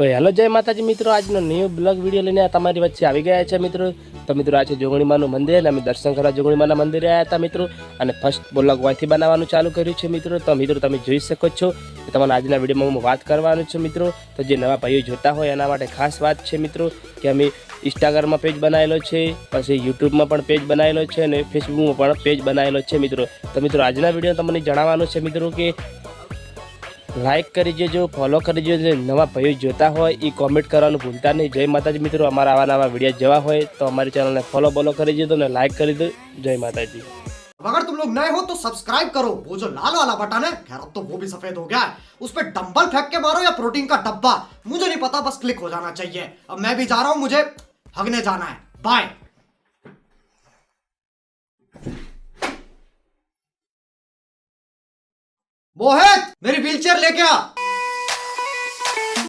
તો હેલો જય માતાજી મિત્રો, આજનો ન્યૂ બ્લોગ વીડિયો લઈને તમારી વચ્ચે આવી ગયા છે મિત્રો. તો મિત્રો આ છે જોગણીમાનું મંદિર અને અમે દર્શન કરવા જોગણીમાના મંદિરે આવ્યા હતા મિત્રો. અને ફર્સ્ટ બ્લોગ વાંથી બનાવવાનું ચાલુ કર્યું છે મિત્રો. તો મિત્રો, તમે જોઈ શકો છો તમારા આજના વિડીયોમાં હું વાત કરવાનું છું મિત્રો. તો જે નવા ભાઈઓ જોતા હોય એના માટે ખાસ વાત છે મિત્રો કે અમે ઇન્સ્ટાગ્રામમાં પેજ બનાવેલો છે, પછી યુટ્યુબમાં પણ પેજ બનાવેલો છે અને ફેસબુકમાં પણ પેજ બનાવેલો છે મિત્રો. તો મિત્રો, આજના વીડિયો તમને જણાવવાનું છે મિત્રો કે લાઈક કરી દેજો ફોલો કરી દેજો જે નવા ભાઈઓ જોતા હોય એ કોમેન્ટ કરવાનું ભૂલતા નહીં જય માતાજી મિત્રો અમારા આવા નવા વિડીયો જોવા હોય તો અમારી ચેનલને ફોલો બોલો કરી દેજો અને લાઈક કરી દો જય માતાજી अगर तुम लोग नए हो तो सब्सक्राइब करो वो जो लाल वाला बटन है खैर अब तो वो भी सफेद हो गया है उस पर डंबल फेंक के मारो या प्रोटीन का डब्बा मुझे नहीं पता बस क्लिक हो जाना चाहिए अब मैं भी जा रहा हूं मुझे हगने जाना है बाय मोहित मेरी व्हीलचेयर लेके आ